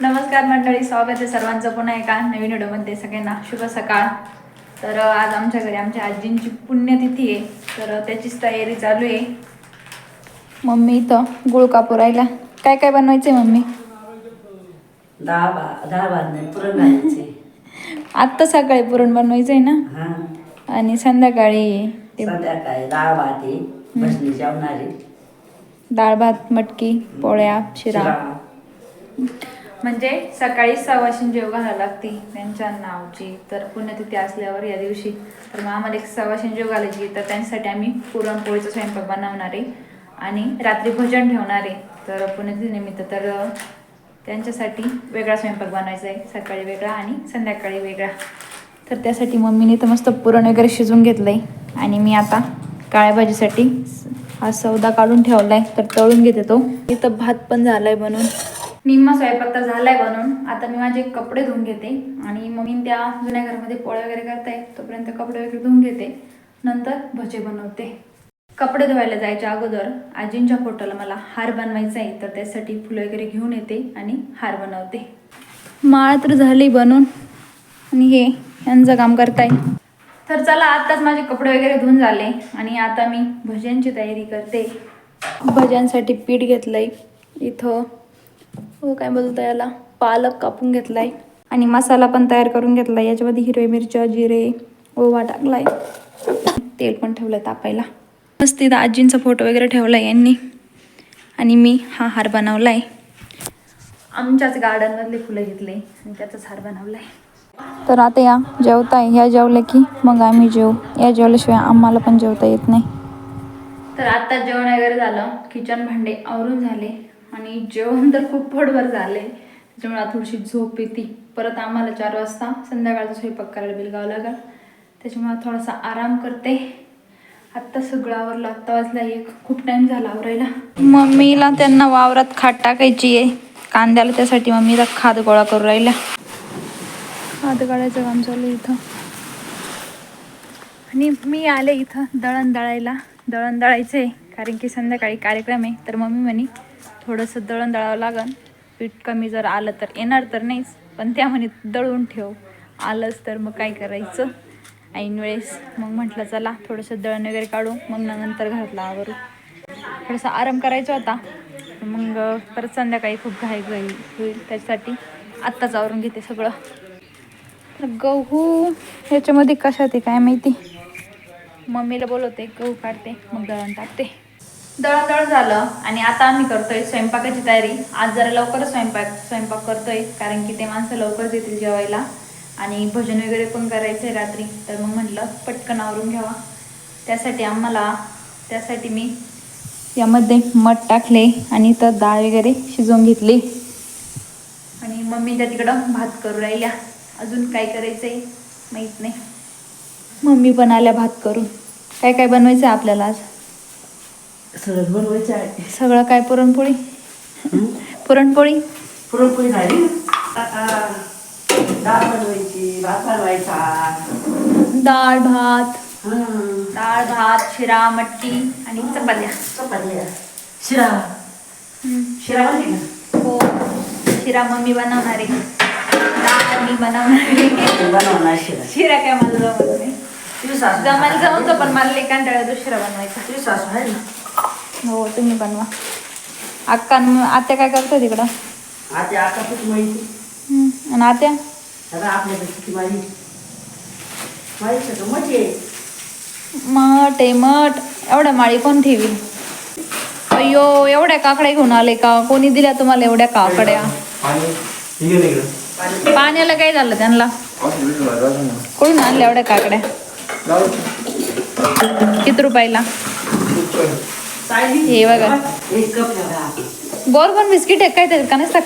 नमस्कार मंडळी स्वागत आहे सर्वांचं. पुन्हा एका नवीन व्हिडिओमध्ये सगळ्यांना शुभ सकाळ. तर आज आमच्या घरी आमच्या आजींची पुण्यतिथी आहे. तर त्याचीच तयारी चालू आहे. मम्मी इथं गुळ कापू राहिला काय काय बनवायचंय मम्मी? पुरण घालायचे आत्ता सकाळी पुरण बनवायचंय ना? हा. आणि संध्याकाळी ते संध्याकाळी डाळ भात आहे जेवणारी डाळ भात मटकी पोळ्या शिरा. म्हणजे सकाळी सवाशीन जेव घालायला लागते त्यांच्या नावची. तर पुण्यतिथी असल्यावर या दिवशी तर मग आम्हाला एक सवाशीन जेव घालायची तर त्यांच्यासाठी आम्ही पुरणपोळीचा स्वयंपाक बनवणार आहे आणि रात्री भजन ठेवणार आहे. तर पुण्यतिथीनिमित्त तर त्यांच्यासाठी वेगळा स्वयंपाक बनवायचा आहे. सकाळी वेगळा आणि संध्याकाळी वेगळा. तर त्यासाठी मम्मीने तर मस्त पुरण वगैरे शिजून घेतलं आहे आणि मी आता काळ्या भाजीसाठी हा सौदा काढून ठेवला आहे तर तळून घेते तो. इथं भात पण झाला आहे बनून निम्मा स्वयंपाक तर झालाय बनून आता मी माझे कपडे धुवून घेते आणि मम्मी त्या जुन्या घरामध्ये पोळ्या वगैरे करताय तोपर्यंत कपडे वगैरे धुवून घेते. नंतर भजे बनवते. कपडे धुवायला जायच्या अगोदर आजींच्या फोटोला मला हार बनवायचा आहे तर त्यासाठी फुलं वगैरे घेऊन येते आणि हार बनवते. माळ तर झाली बनून. आणि हे यांचं काम करताय. तर चला आत्ताच माझे कपडे वगैरे धुवून झाले आणि आता मी भज्यांची तयारी करते. भज्यांसाठी पीठ घेतलंय. इथं हो काय बोलतो याला? पालक कापून घेतला आहे आणि मसाला पण तयार करून घेतला आहे याच्यामध्ये हिरवे मिरच्या जिरे ओवा टाकलाय. तेल पण ठेवलंय तापायला. मस्त तिथं आजींचा फोटो वगैरे ठेवला आहे यांनी. आणि मी हा हार बनवला आहे आमच्याच गार्डनमधले फुलं घेतले. आणि त्याचाच हार बनवलाय. तर आता या जेवताय. ह्या जेवल्या की मग आम्ही जेवू या जेवल्याशिवाय आम्हाला पण जेवता येत नाही. तर आता जेवण वगैरे झालं. किचन भांडे आवरून झाले. आणि जेवण तर खूप पोटभर झाले त्याच्यामुळे थोडीशी झोप येते. परत आम्हाला चार वाजता संध्याकाळचा स्वयंपाक करायला बिलगावं लागेल. त्याच्यामुळे थोडासा आराम करते. आत्ता सगळं आवरलं आत्ता वाजला एक. खूप टाईम झाला आवरायला. मम्मीला त्यांना वावरात खाट टाकायची आहे. कांद्याला त्यासाठी मम्मीला खाद गोळा करू राहिल्या. खाद काढायचं काम चालू इथं. आणि मी आले इथं दळण दळायला. दळण दळायचं आहे कारण की संध्याकाळी कार्यक्रम आहे. तर मम्मी म्हणे थोडंसं दळण दळावं लागन. पीठ कमी जर आलं तर येणार तर नाहीच पण त्या म्हणे दळून ठेव. आलंच तर मग काय करायचं? ऐन वेळेस मग म्हटलं चला थोडंसं दळण वगैरे काढू. मग नंतर घरातला आवरू. थोडासा आराम करायचा होता मग परत संध्याकाळी खूप घाई घाई होईल त्याच्यासाठी आत्ताच आवरून घेते सगळं. तर गहू ह्याच्यामध्ये कशात आहे काय माहिती? मम्मीला बोलवते गहू काढते मग दळण टाकते. दळण झालं आणि आता आम्ही करतोय स्वयंपाकाची तयारी. आज जरा लवकर स्वयंपाक स्वयंपाक करतोय कारण की ते माणसं लवकर येतील जेवायला. आणि भजन वगैरे पण करायचं आहे रात्री तर मग म्हटलं पटकन आवरून घ्यावा. त्यासाठी आम्हाला त्यासाठी मी यामध्ये मठ टाकले आणि तर डाळ वगैरे शिजवून घेतली. आणि मम्मी त्या तिकडं भात करू राहिल्या. अजून काय करायचंय माहीत नाही. मम्मी पण आल्या भात करून. काय काय बनवायचं आहे आपल्याला आज? सगळं बनवायचं आहे. सगळं काय पुरणपोळी? पुरणपोळी? पुरणपोळी झाली डाळ बनवायची भात बनवायचा डाळ भात. हं. डाळ भात शिरा मटकी आणि चपात्या. चपात्या. शिरा. शिरा बनली हो. शिरा मम्मी बनवणार. आहे डाळ मी बनवणार. आहे बनवणार शिरा. शिरा काय मला जमत नाही. जमायला जमतं पण मला तो शिरा बनवायचा. तुझी सासू आहे ना? हो तुम्ही बनवा. अक्का आणि आत्या काय करतात तिकडं आता आता किती माहिती हम्म. आणि आत्या? आता आपल्याकडे किती माहिती माहिती का मजा. आहे मठ आहे मठ. एवढ्या माळी कोण ठेवी अय्यो एवढ्या काकड्या घेऊन आले का? कोणी दिल्या तुम्हाला एवढ्या काकड्या? ठीक आहे पाण्याला काय झालं त्यांना? असं. कुठून आणल्या एवढ्या काकड्या? जाऊ. किती रुपयाला? हे बघा. एक कप ठेवा बोरबन बिस्किट आहे काय त्याच्यात का नुसता.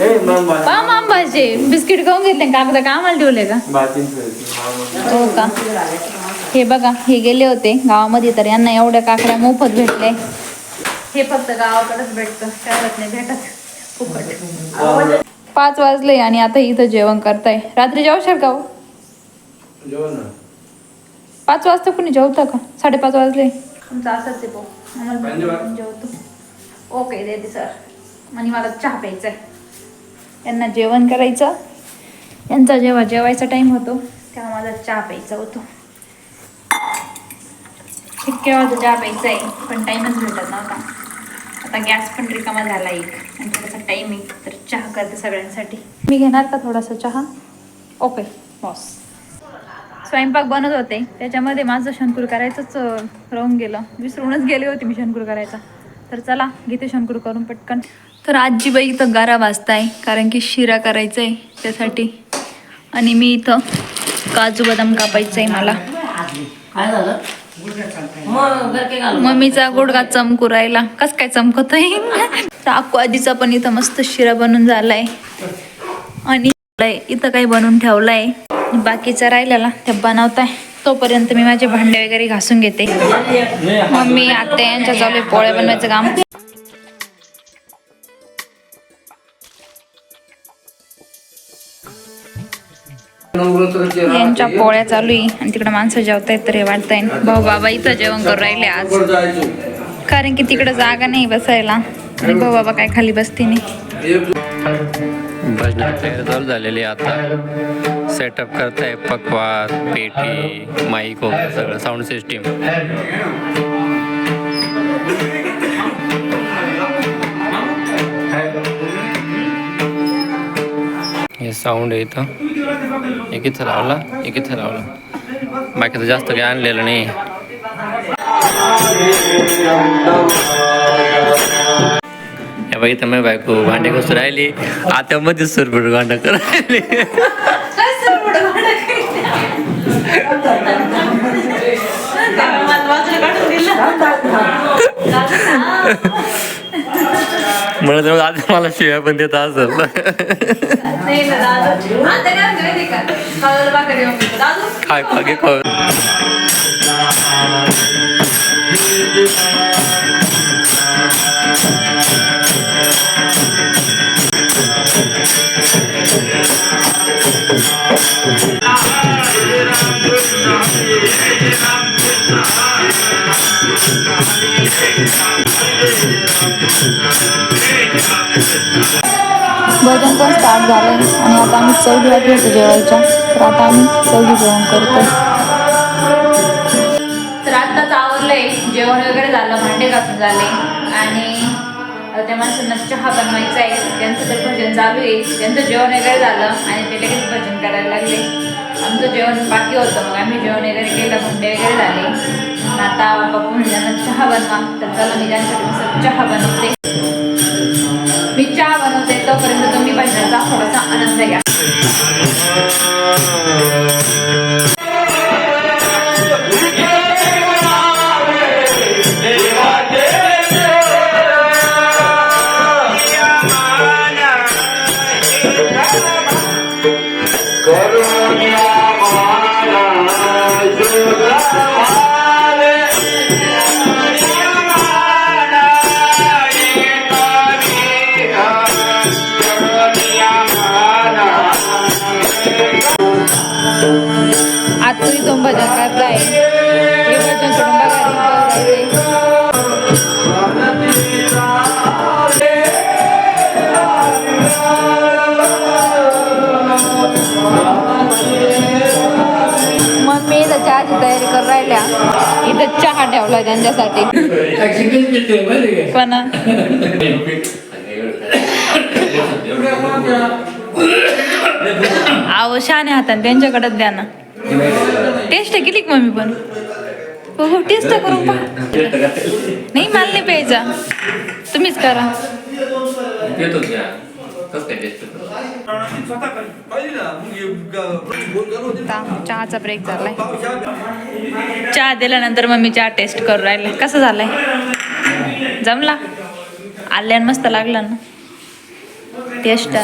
ए, मग बा- पाम आंबाचे बिस्किट खाऊन घेतले कागद का आम्हाला ठेवले का? बातीन फिरती. हा. हो का? हे बघा हे गेले होते गावामध्ये तर यांना एवढ्या काकड्या मोफत भेटले. हे फक्त गावाकडेच भेटतं शहरात नाही भेटत. पाच वाजले आणि आता इथं जेवण करताय. रात्री जेवशाल का हो? पाच वाजता कुणी जेवतं का? साडेपाच वाजले. तुमचं असंच आहे भाऊ. आम्हाला जेवतो. ओके देते सर. आणि मला चहा प्यायचा आहे यांना जेवण करायचं. यांचा जेव्हा जेवायचा टाईम होतो. तेव्हा माझा चहा प्यायचा होतो. इतक्या वाजता चहा प्यायचा आहे पण टाईमच भेटत नव्हता. आता गॅस पण रिकामा झाला एक. आणि थोडासा टाईम आहे तर चहा करते सगळ्यांसाठी. मी घेणार का थोडासा चहा? ओके बॉस स्वयंपाक बनत होते. त्याच्यामध्ये माझं शंकूर करायचंच राहून गेलं. विसरूनच गेले होते मी शंकूर करायचा. तर चला घेते शंकूर करून पटकन. तर आजीबाई इथं गारा वाजताय कारण की शिरा करायचा आहे त्यासाठी. आणि मी इथं काजू बदाम कापायचं आहे मला मम्मीचा गुडघा चमकू राहिला कस काय चमकतोय? टाकू आजीचा पण इथं मस्त शिरा बनून झालाय. आणि इथं काही बनवून ठेवलाय? बाकीचा राहिलेला ते बनवताय. तोपर्यंत मी माझे भांडे वगैरे घासून घेते. मम्मी आत्या यांच्या चालू आहे पोळ्या बनवायचं काम. यांच्या पोळ्या चालू आहे. आणि तिकडे माणसं जेवतायत तर हे वाटतंय भाऊ बाबा इथं जेवण करून राहिले आज. कारण की तिकडे जागा नाही बसायला. आणि भाऊ बाबा काय खाली बसते नाही झालेली आता. सेटअप करताय पकवास पेटी माईक वगैरे सगळं साऊंड सिस्टीम हे साऊंड आहे इथं. एक इथं लावला एक इथं लावला. बाकीचं जास्त काही आणलेलं नाही. बघितलं मी बायको भांडे घासून राहिली. आता मध्ये सुरबट भांडं करायली म्हणून तर आता मला शिव्या पण देत असेल. काय पागे खाऊ. भजन पण स्टार्ट झालंय. आणि आता आम्ही चौघी वाटी जेवायच्या. तर आता आम्ही चौघी जेवण करतो तर आत्ताच आवरलंय. जेवण वगैरे झालं भांडे घासून झाले. आणि त्या माणसांना चहा बनवायचा आहे त्यांचं तर भजन चालू आहे. त्यांचं जेवण वगैरे झालं. आणि ते लगेच भजन करायला लागले. आमचं जेवण बाकी होतं. मग आम्ही जेवण वगैरे केलं भांडे वगैरे झाले. आता पप्पा म्हणजे चहा बनवा. तर चला मी त्यांच्यासाठी मस्त चहा बनवते. मी चहा बनवते तोपर्यंत तुम्ही भजनाचा थोडासा आनंद घ्या. भजन दोन भजन हे भजन सोडून बघा इथं चहाची तयारी कर राहिल्या. इथं चहा ठेवला त्यांच्यासाठी. पण आव शाने हाताने त्यांच्याकडेच द्या ना. टेस्ट केली मम्मी पण? हो हो टेस्ट करून पहा. नाही मला नाही प्यायचा. तुम्हीच करा. चहाचा ब्रेक झालाय. चहा दिल्यानंतर मम्मी चहा टेस्ट करून राहिले. कसं झालंय? जमला? आल्यान मस्त लागला ना. टेस्ट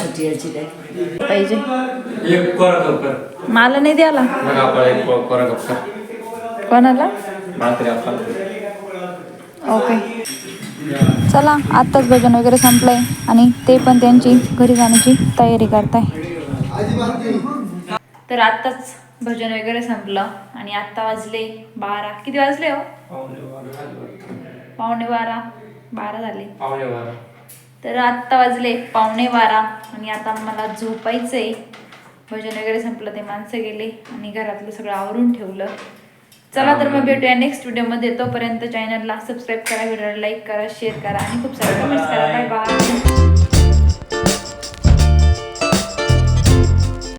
पाहिजे. मला नाही द्याला कोणाला? ओके. चला आत्ताच भजन वगैरे संपलंय आणि ते पण त्यांची घरी जाण्याची तयारी करताय. तर आत्ताच भजन वगैरे संपलं आणि आत्ता वाजले बारा. किती वाजले हो? पावणे बारा. बारा. झाले. तर आत्ता वाजले पावणे बारा आणि आता मला झोपायचं आहे भजन वगैरे संपलं ते माणसं गेले आणि घरातलं सगळं आवरून ठेवलं. चला तर मग भेटूया नेक्स्ट व्हिडिओमध्ये तोपर्यंत चॅनलला सबस्क्राईब करा व्हिडिओला लाईक करा शेअर करा आणि खूप सारे कमेंट्स करा. Bye bye